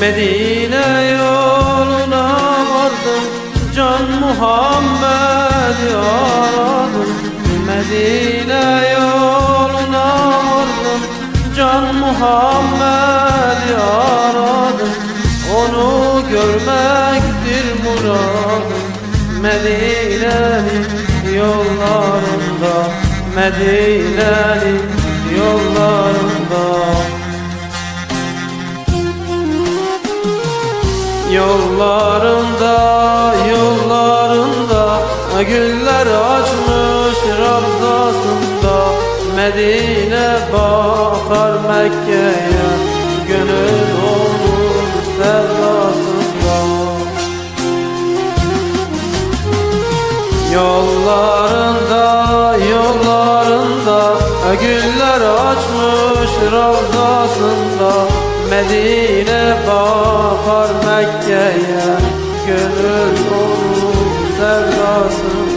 Medine yoluna vardım Can Muhammed aradım Medine yoluna vardım Can Muhammed aradım Onu görmektir muradım Medine'nin yollarında Medine'nin Yollarında, yollarında Güller açmış Ravzasında Medine bakar Mekke'ye Gönül olur sevdasında Yollarında, yollarında Güller açmış Ravzasında Medine bakar Mekke'ye Gönül olur sevdasına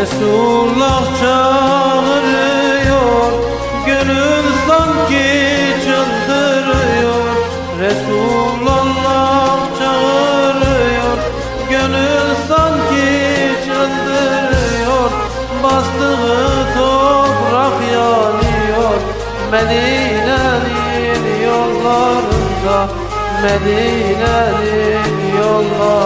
Resulullah çağırıyor Gönül sanki çıldırıyor. Resulullah çağırıyor Gönül sanki çıldırıyor. Bastığı toprak yanıyor Medine'nin yollarında Medine'nin yollarında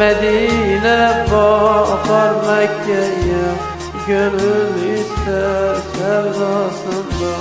Medine bakar Mekke'ye Gönül ister sevdasında